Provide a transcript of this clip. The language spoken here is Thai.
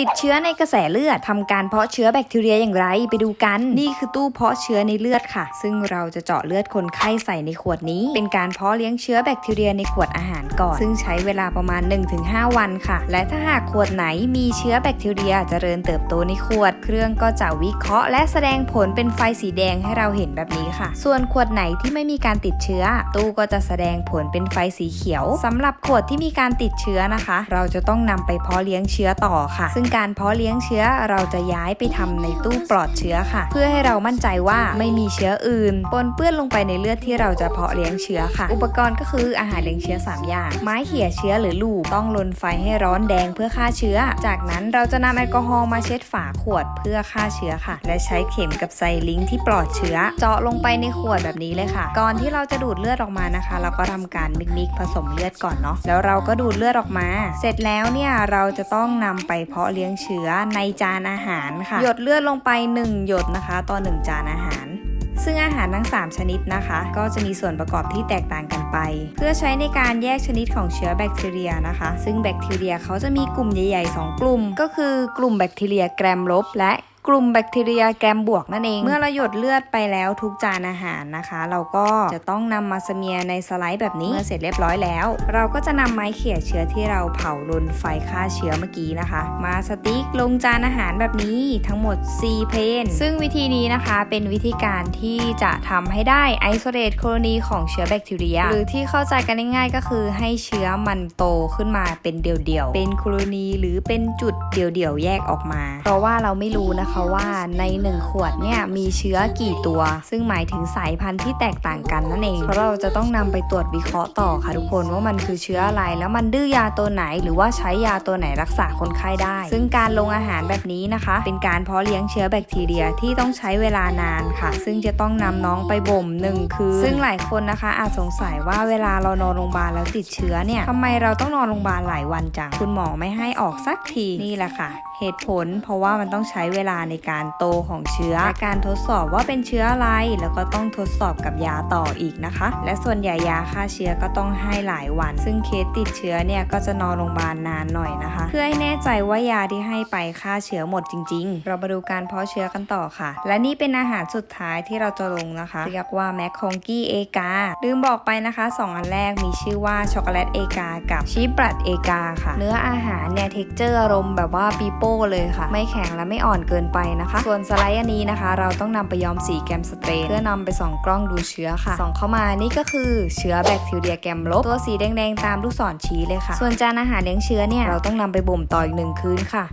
ติดเชื้อในกระแสเลือดทำการเพาะเชื้อแบคทีเรียอย่างไรไปดูกัน นี่คือตู้เพาะเชื้อในเลือดค่ะ ซึ่งเราจะเจาะเลือดคนไข้ใส่ในขวดนี้ เป็นการเพาะเลี้ยงเชื้อแบคทีเรียในขวดอาหารก่อน ซึ่งใช้เวลาประมาณ 1-5 วันค่ะ และถ้าหากขวดไหนมีเชื้อแบคทีเรียเจริญเติบโตในขวด เครื่องก็จะวิเคราะห์ และแสดงผลเป็นไฟสีแดงให้เราเห็นแบบนี้ค่ะ ส่วนขวดไหนที่ไม่มีการติดเชื้อ ตู้ก็จะแสดงผลเป็นไฟสีเขียวสำหรับขวดที่มีการติดเชื้อนะคะ เราจะต้องนำไปเพาะเลี้ยงเชื้อต่อค่ะ ซึ่งการเพาะเลี้ยงเชื้อเราจะย้ายไปทำในตู้ปลอดเชื้อค่ะ เพื่อให้เรามั่นใจว่าไม่มีเชื้ออื่น ปนเปื้อนลงไปในเลือดที่เราจะเพาะเลี้ยงเชื้อค่ะ อุปกรณ์ก็คืออาหารเลี้ยงเชื้อ 3 อย่าง ไม้เขี่ยเชื้อหรือลูกต้องลนไฟให้ร้อนแดงเพื่อฆ่าเชื้อ จากนั้นเราจะนำแอลกอฮอล์มาเช็ดฝาขวดเพื่อฆ่าเชื้อค่ะ และใช้เข็มกับไซลิงที่ปลอดเชื้อ เจาะลงไปในขวดแบบนี้เลยค่ะ ก่อนที่เราจะดูดเลือดออกมานะคะ เราก็ทำการมิกมิกผสมเลือดก่อนเนาะแล้วเราก็ดูดเลือดออกมา เสร็จแล้วเนี่ยเราจะต้องนำไปเพาะเลี้ยงเชื้อในจานอาหารค่ะ หยดเลือดลงไป 1 หยดนะคะต่อ1จานอาหาร ซึ่งอาหารทั้ง 3 ชนิดนะคะ ก็จะมีส่วนประกอบที่แตกต่างกันไป เพื่อใช้ในการแยกชนิดของเชื้อแบคทีเรียนะคะ ซึ่งแบคทีเรียเขาจะมีกลุ่มใหญ่ๆ 2 กลุ่ม ก็คือกลุ่มแบคทีเรียแกรมลบและกลุ่มแบคทีเรียแกรมบวกนั่นเอง เมื่อเราหยดเลือดไปแล้วทุกจานอาหารนะคะ เราก็จะต้องนำมาสเมียในสไลด์แบบนี้เมื่อเสร็จเรียบร้อยแล้ว เราก็จะนำไม้เขี่ยเชื้อที่เราเผาลนไฟฆ่าเชื้อเมื่อกี้นะคะ มาสติ๊กลงจานอาหารแบบนี้ทั้งหมด 4 เพนซึ่งวิธีนี้นะคะเป็นวิธีการที่จะทำให้ได้ไอโซเลตโคโลนีของเชื้อแบคทีเรีย หรือที่เข้าใจกันง่ายๆก็คือให้เชื้อมันโตขึ้นมาเป็นเดี่ยวๆเป็นโคโลนีหรือเป็นจุดเดี่ยวๆแยกออกมา เพราะว่าเราไม่รู้นะคะว่าใน 1 ขวดเนี่ยมีเชื้อกี่ตัว ซึ่งหมายถึงสายพันธุ์ที่แตกต่างกันนั่นเอง เพราะเราจะต้องนำไปตรวจวิเคราะห์ต่อค่ะทุกคนว่ามันคือเชื้ออะไร แล้วมันดื้อยาตัวไหน หรือว่าใช้ยาตัวไหนรักษาคนไข้ได้ ซึ่งการลงอาหารแบบนี้นะคะ เป็นการเพาะเลี้ยงเชื้อแบคทีเรียที่ต้องใช้เวลานานค่ะ ซึ่งจะต้องนำน้องไปบ่มหนึ่งคืนซึ่งหลายคนนะคะอาจสงสัยว่าเวลาเรานอนโรงพยาบาลแล้วติดเชื้อเนี่ยทำไมเราต้องนอนโรงพยาบาลหลายวันจังคุณหมอไม่ให้ออกสักทีนี่แหละค่ะ เหตุผลเพราะว่ามันต้องใช้เวลาในการโตของเชื้อและการทดสอบว่าเป็นเชื้ออะไร แล้วก็ต้องทดสอบกับยาต่ออีกนะคะ และส่วนใหญ่ยาฆ่าเชื้อก็ต้องให้หลายวัน ซึ่งเคสติดเชื้อเนี่ยก็จะนอนโรงพยาบาลนานหน่อยนะคะ เพื่อให้แน่ใจว่ายาที่ให้ไปฆ่าเชื้อหมดจริง ๆ เรามาดูการเพาะเชื้อกันต่อค่ะ และนี่เป็นอาหารสุดท้ายที่เราจะลงนะคะเรียกว่าแมคคองกี้เอกาลืมบอกไปนะคะสองอันแรกมีชื่อว่าช็อกโกแลตเอกากับชีสบรัดเอกาค่ะ เนื้ออาหารเนี่ยเท็กเจอร์อารมณ์แบบว่าปีโป้เลยค่ะ ไม่แข็งและไม่อ่อนเกินไปนะคะ ส่วนสไลด์อันนี้นะคะ เราต้องนำไปย้อมสีแกมสเตนเพื่อนำไปส่องกล้องดูเชื้อค่ะ ส่องเข้ามานี่ก็คือเชื้อแบคทีเรียแกมลบตัวสีแดงๆตามลูกศรชี้เลยค่ะ ส่วนจานอาหารเลี้ยงเชื้อเนี่ยเราต้องนำไปบ่มต่ออีกหนึ่งคืนค่ะ